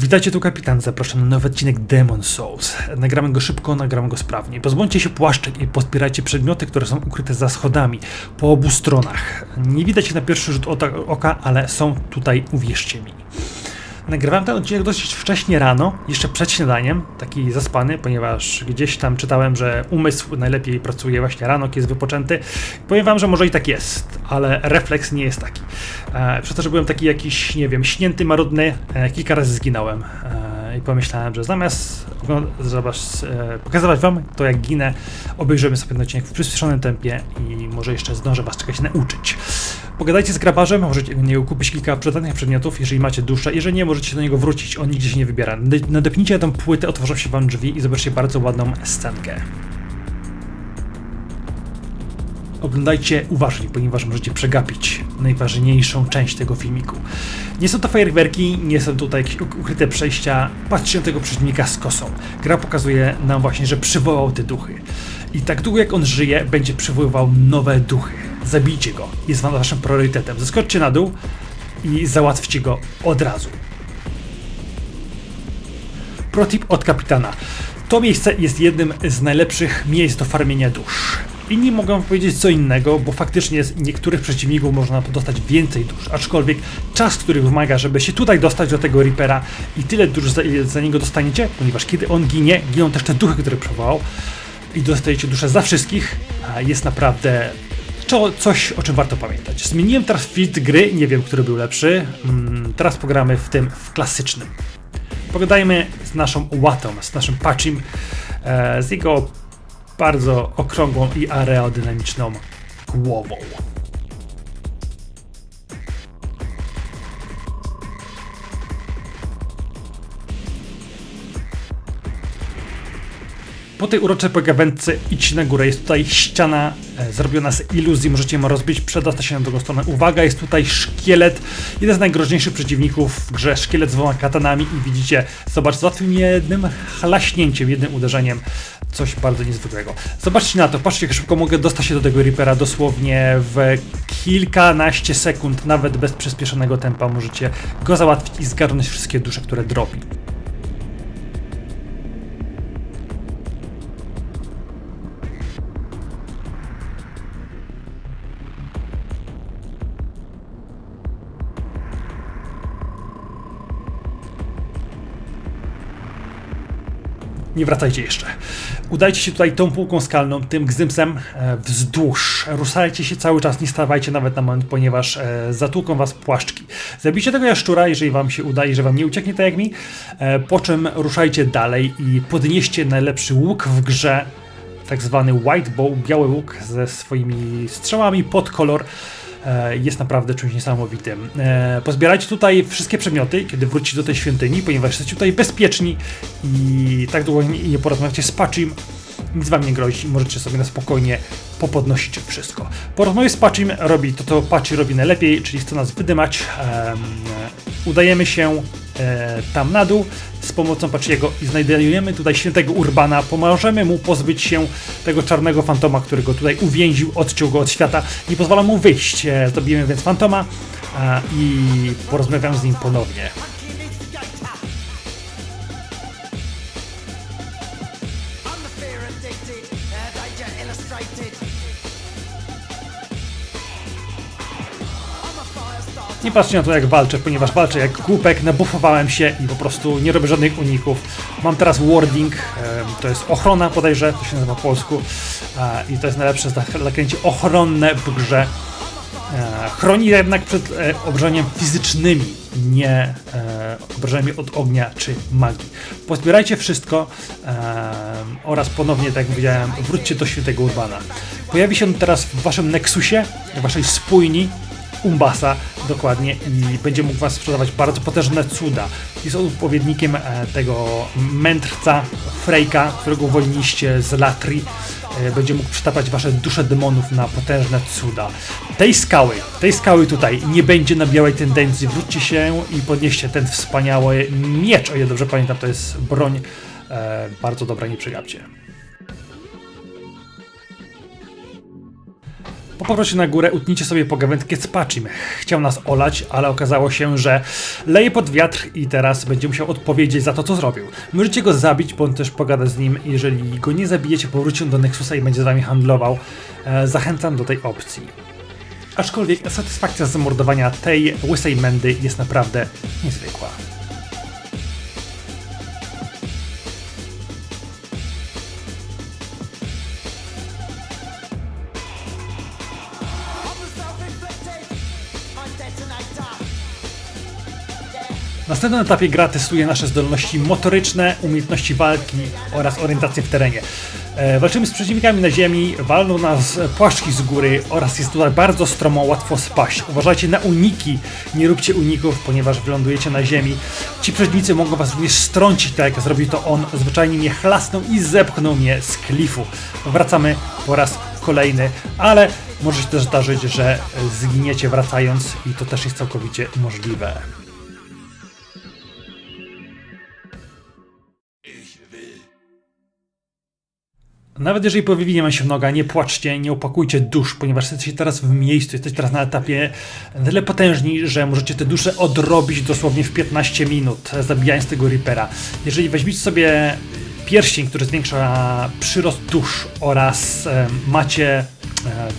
Witajcie tu kapitan, zapraszam na nowy odcinek Demon Souls. Nagramy go szybko, nagramy go sprawnie. Pozbądźcie się płaszczek i pozbierajcie przedmioty, które są ukryte za schodami, po obu stronach. Nie widać ich na pierwszy rzut oka, ale są tutaj, uwierzcie mi. Nagrywałem ten odcinek dosyć wcześnie rano, jeszcze przed śniadaniem, taki zaspany, ponieważ gdzieś tam czytałem, że umysł najlepiej pracuje właśnie rano, kiedy jest wypoczęty. Powiem wam, że może i tak jest, ale refleks nie jest taki. E, przez to, że byłem taki jakiś, nie wiem, śnięty, marudny, e, kilka razy zginąłem. E, I pomyślałem, że zamiast zobacz, e, pokazywać wam to, jak ginę, obejrzymy sobie ten odcinek w przyspieszonym tempie i może jeszcze zdążę was czegoś nauczyć. Pogadajcie z grabarzem, możecie u niego kupić kilka przydatnych przedmiotów, jeżeli macie duszę. Jeżeli nie, możecie do niego wrócić, on nigdzie się nie wybiera. Nade- Nadepnijcie tę płytę, otworzą się wam drzwi i zobaczcie bardzo ładną scenkę. Oglądajcie uważnie, ponieważ możecie przegapić najważniejszą część tego filmiku. Nie są to fajerwerki, nie są tutaj jakieś uk- ukryte przejścia. Patrzcie na tego przeciwnika z kosą. Gra pokazuje nam właśnie, że przywołał te duchy. I tak długo jak on żyje, będzie przywoływał nowe duchy. Zabijcie go. Jest wam waszym priorytetem. Zeskoczcie na dół i załatwcie go od razu. Protip od kapitana. To miejsce jest jednym z najlepszych miejsc do farmienia dusz. Inni mogą powiedzieć co innego, bo faktycznie z niektórych przeciwników można dostać więcej dusz, aczkolwiek czas, który wymaga, żeby się tutaj dostać do tego Reapera i tyle dusz za, za niego dostaniecie, ponieważ kiedy on ginie, giną też te duchy, które przywołał i dostajecie duszę za wszystkich, jest naprawdę to coś, o czym warto pamiętać. Zmieniłem teraz filtr gry, nie wiem, który był lepszy. Mm, teraz pogramy w tym, w klasycznym. Pogadajmy z naszą łatą, z naszym Pachim, e, z jego bardzo okrągłą i aerodynamiczną głową. Po tej uroczej pogawędce idź na górę. Jest tutaj ściana e, zrobiona z iluzji. Możecie ją rozbić, przedostać się na drugą stronę. Uwaga, jest tutaj szkielet. Jeden z najgroźniejszych przeciwników w grze. Szkielet z dwoma katanami i widzicie, zobacz, załatwił jednym chlaśnięciem, jednym uderzeniem. Coś bardzo niezwykłego. Zobaczcie na to, patrzcie jak szybko mogę dostać się do tego Reapera dosłownie w kilkanaście sekund, nawet bez przyspieszonego tempa możecie go załatwić i zgarnąć wszystkie dusze, które dropi. Nie wracajcie jeszcze. Udajcie się tutaj tą półką skalną, tym gzymsem e, wzdłuż. Ruszajcie się cały czas, nie stawajcie nawet na moment, ponieważ e, zatłuką was płaszczki. Zabijcie tego jaszczura, jeżeli wam się uda i że wam nie ucieknie tak jak mi, e, po czym ruszajcie dalej i podnieście najlepszy łuk w grze, tak zwany white bow, biały łuk ze swoimi strzałami pod kolor jest naprawdę czymś niesamowitym. E, Pozbierajcie tutaj wszystkie przedmioty, kiedy wrócicie do tej świątyni, ponieważ jesteście tutaj bezpieczni i tak długo nie, porozmawiacie z Pachim, nic wam nie grozi i możecie sobie na spokojnie popodnosić wszystko. Po rozmowie z Pachim robi to, co Pachi robi najlepiej, czyli chce nas wydymać. Em, udajemy się e, tam na dół z pomocą Pachiego i znajdujemy tutaj świętego Urbana. Pomożemy mu pozbyć się tego czarnego fantoma, który go tutaj uwięził, odciął go od świata. Nie pozwala mu wyjść. E, więc fantoma e, i porozmawiam z nim ponownie. Nie patrzcie na to jak walczę, ponieważ walczę jak głupek, nabufowałem się i po prostu nie robię żadnych uników. Mam teraz warding, to jest ochrona bodajże, to się nazywa po polsku i to jest najlepsze zak- zaklęcie ochronne w grze. E, Chroni jednak przed e, obrażeniami fizycznymi, nie e, obrażeniami od ognia czy magii. Pozbierajcie wszystko oraz ponownie, tak jak powiedziałem, wróćcie do świętego Urbana. Pojawi się on teraz w waszym Nexusie, w waszej spójni, Umbasa dokładnie i będzie mógł was sprzedawać bardzo potężne cuda. Jest odpowiednikiem e, tego mędrca Frejka, którego uwolniliście z Latri. E, będzie mógł przytaplać wasze dusze demonów na potężne cuda. Tej skały, tej skały tutaj nie będzie na białej tendencji. Wróćcie się i podnieście ten wspaniały miecz, o ile dobrze pamiętam, to jest broń e, bardzo dobra, nie przegapcie. Po powrocie na górę utnijcie sobie pogawędkę z. Chciał nas olać, ale okazało się, że leje pod wiatr i teraz będzie musiał odpowiedzieć za to, co zrobił. Możecie go zabić, bądź też pogadać z nim. Jeżeli go nie zabijecie, powróci on do Nexusa i będzie z wami handlował. E, zachęcam do tej opcji. Aczkolwiek satysfakcja z zamordowania tej łysej mędy jest naprawdę niezwykła. Następnym etapie gra testuje nasze zdolności motoryczne, umiejętności walki oraz orientację w terenie. E, walczymy z przeciwnikami na ziemi, walną nas płaszczki z góry oraz jest tutaj bardzo stromo, łatwo spaść. Uważajcie na uniki, nie róbcie uników, ponieważ wylądujecie na ziemi. Ci przeciwnicy mogą was również strącić, tak jak zrobił to on. Zwyczajnie mnie chlasnął i zepchnął mnie z klifu. Wracamy po raz kolejny, ale może się też zdarzyć, że zginiecie wracając i to też jest całkowicie możliwe. Nawet jeżeli powywinie wam się noga, nie płaczcie, nie opakujcie dusz, ponieważ jesteście teraz w miejscu, jesteście teraz na etapie na tyle potężni, że możecie te dusze odrobić dosłownie w 15 minut, zabijając tego Reapera. Jeżeli weźmiecie sobie pierścień, który zwiększa przyrost dusz oraz e, macie e,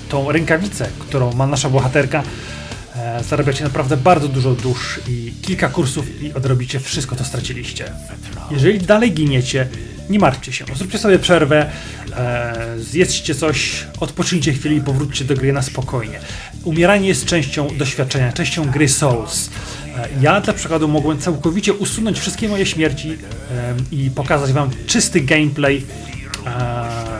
tą rękawicę, którą ma nasza bohaterka, e, zarabiacie naprawdę bardzo dużo dusz i kilka kursów i odrobicie wszystko, co straciliście. Jeżeli dalej giniecie, nie martwcie się. Zróbcie sobie przerwę, e, zjedzcie coś, odpocznijcie chwilę i powróćcie do gry na spokojnie. Umieranie jest częścią doświadczenia, częścią gry Souls. E, ja dla przykładu mogłem całkowicie usunąć wszystkie moje śmierci e, i pokazać wam czysty gameplay e,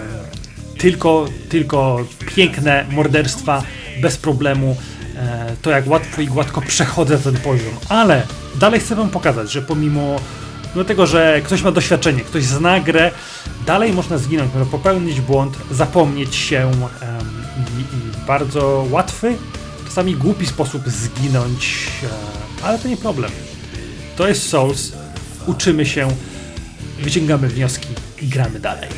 tylko, tylko piękne morderstwa, bez problemu, e, to jak łatwo i gładko przechodzę ten poziom, ale dalej chcę wam pokazać, że pomimo mimo tego, że ktoś ma doświadczenie, ktoś zna grę, dalej można zginąć, można popełnić błąd, zapomnieć się em, i, i bardzo łatwy, czasami głupi sposób zginąć, e, ale to nie problem. To jest Souls, uczymy się, wyciągamy wnioski i gramy dalej.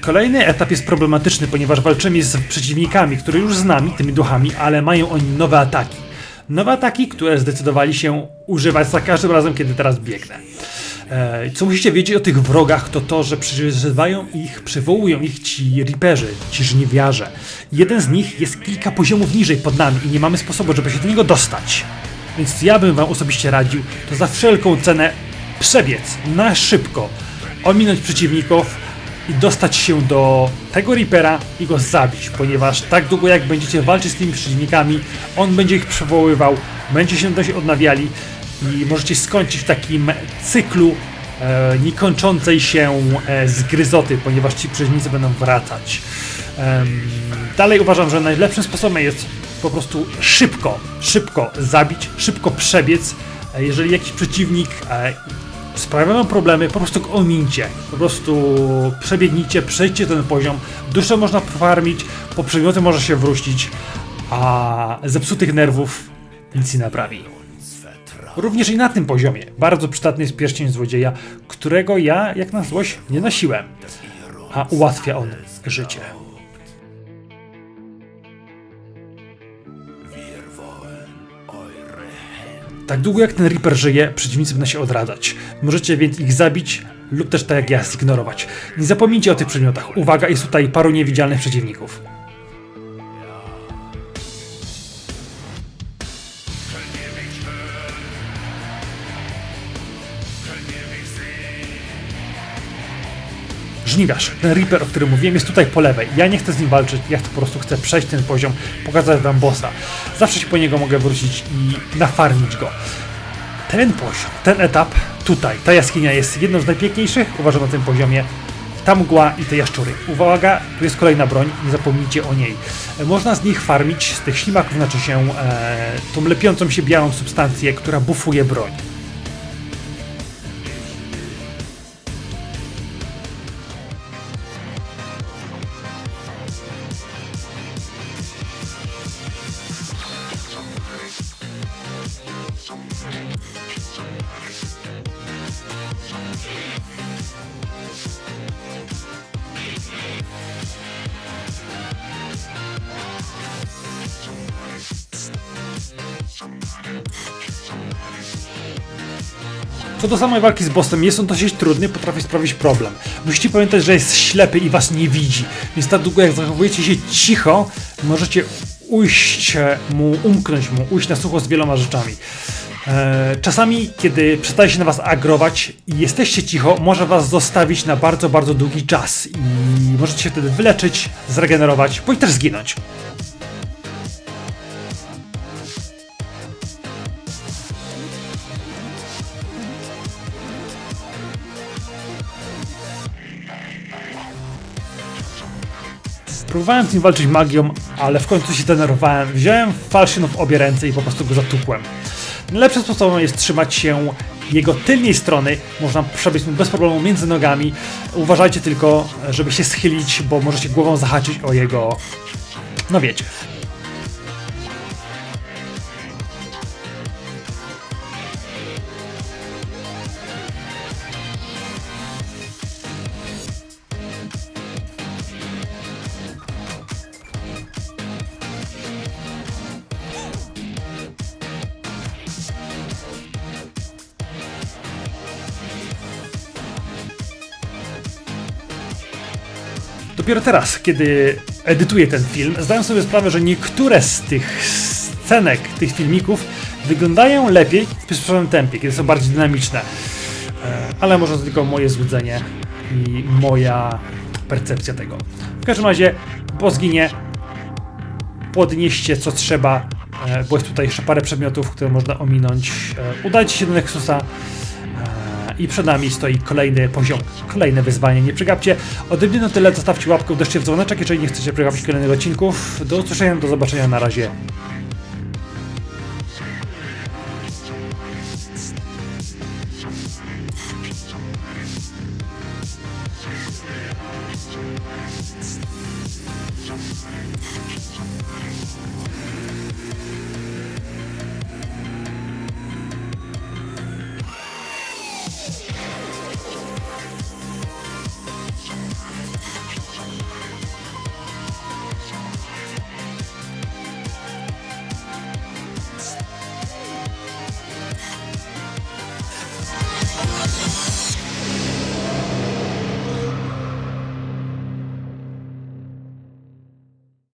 Kolejny etap jest problematyczny, ponieważ walczymy z przeciwnikami, które już z nami, tymi duchami, ale mają oni nowe ataki. Nowe ataki, które zdecydowali się używać za każdym razem, kiedy teraz biegnę. E, Co musicie wiedzieć o tych wrogach, to to, że przyzywają ich, przywołują ich ci riperzy, ci żniwiarze. Jeden z nich jest kilka poziomów niżej pod nami i nie mamy sposobu, żeby się do niego dostać. Więc ja bym wam osobiście radził, to za wszelką cenę przebiec na szybko, ominąć przeciwników, i dostać się do tego Reapera i go zabić, ponieważ tak długo jak będziecie walczyć z tymi przeciwnikami, on będzie ich przywoływał, będzie się dość odnawiali i możecie skończyć w takim cyklu e, niekończącej się e, zgryzoty, ponieważ ci przeciwnicy będą wracać. Em, dalej uważam, że najlepszym sposobem jest po prostu szybko, szybko zabić, szybko przebiec. E, Jeżeli jakiś przeciwnik e, sprawia wam problemy, po prostu go omincie. Po prostu przebiegnijcie, przejdźcie ten poziom. Duszę można farmić, po przedmioty może się wrócić, a zepsutych nerwów nic nie naprawi. Również i na tym poziomie bardzo przydatny jest pierścień złodzieja, którego ja, jak na złość, nie nosiłem, a ułatwia on życie. Tak długo jak ten Reaper żyje, przeciwnicy będą się odradzać. Możecie więc ich zabić lub też tak jak ja zignorować. Nie zapomnijcie o tych przedmiotach. Uwaga, jest tutaj paru niewidzialnych przeciwników. Żniwiarz, ten Reaper, o którym mówiłem, jest tutaj po lewej. Ja nie chcę z nim walczyć, ja po prostu chcę przejść ten poziom, pokazać wam bossa. Zawsze się po niego mogę wrócić i nafarmić go. Ten poziom, ten etap tutaj, ta jaskinia jest jedną z najpiękniejszych, uważam na tym poziomie. Ta mgła i te jaszczury. Uwaga, tu jest kolejna broń, nie zapomnijcie o niej. E, Można z nich farmić, z tych ślimaków znaczy się e, tą lepiącą się białą substancję, która bufuje broń. Co do samej walki z bossem, jest on dosyć trudny, potrafi sprawić problem. Musicie pamiętać, że jest ślepy i was nie widzi, więc tak długo jak zachowujecie się cicho, możecie ujść mu, umknąć mu, ujść na sucho z wieloma rzeczami. E, Czasami, kiedy przestaje się na was agrować i jesteście cicho, może was zostawić na bardzo, bardzo długi czas i możecie się wtedy wyleczyć, zregenerować, bądź też zginąć. Próbowałem z nim walczyć magią, ale w końcu się denerwowałem. Wziąłem falszyn w obie ręce i po prostu go zatukłem. Najlepszym sposobem jest trzymać się jego tylnej strony. Można przebiec mu bez problemu między nogami. Uważajcie tylko, żeby się schylić, bo możecie głową zahaczyć o jego... No wiecie. Dopiero teraz, kiedy edytuję ten film, zdaję sobie sprawę, że niektóre z tych scenek, tych filmików wyglądają lepiej w przyspieszonym tempie, kiedy są bardziej dynamiczne. E, Ale może to tylko moje złudzenie i moja percepcja tego. W każdym razie, po zginie, podnieście co trzeba, e, bo jest tutaj jeszcze parę przedmiotów, które można ominąć. E, Udajcie się do Nexusa, i przed nami stoi kolejny poziom, kolejne wyzwanie. Nie przegapcie. Ode mnie na tyle. Zostawcie łapkę, uderzcie w dzwoneczek, jeżeli nie chcecie przegapić kolejnych odcinków. Do usłyszenia, do zobaczenia. Na razie.